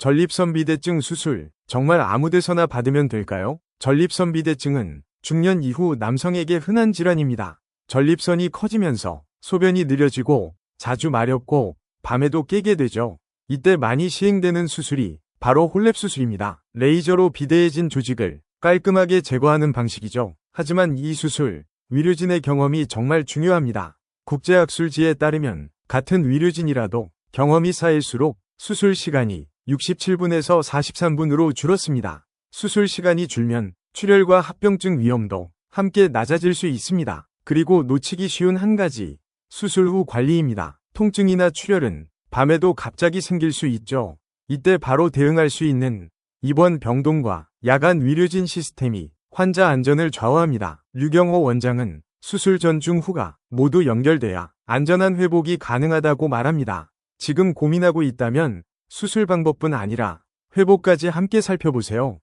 전립선비대증 수술 정말 아무데서나 받으면 될까요? 전립선비대증은 중년 이후 남성에게 흔한 질환입니다. 전립선이 커지면서 소변이 느려지고 자주 마렵고 밤에도 깨게 되죠. 이때 많이 시행되는 수술이 바로 홀랩 수술입니다. 레이저로 비대해진 조직을 깔끔하게 제거하는 방식이죠. 하지만 이 수술, 위류진의 경험이 정말 중요합니다. 국제학술지에 따르면 같은 위류진이라도 경험이 쌓일수록 수술 시간이 67분에서 43분으로 줄었습니다. 수술 시간이 줄면 출혈과 합병증 위험도 함께 낮아질 수 있습니다. 그리고 놓치기 쉬운 한 가지, 수술 후 관리입니다. 통증이나 출혈은 밤에도 갑자기 생길 수 있죠. 이때 바로 대응할 수 있는 입원 병동과 야간 위류진 시스템이 환자 안전을 좌우합니다. 류경호 원장은 수술 전 중 후가 모두 연결돼야 안전한 회복이 가능하다고 말합니다. 지금 고민하고 있다면 수술 방법뿐 아니라 회복까지 함께 살펴보세요.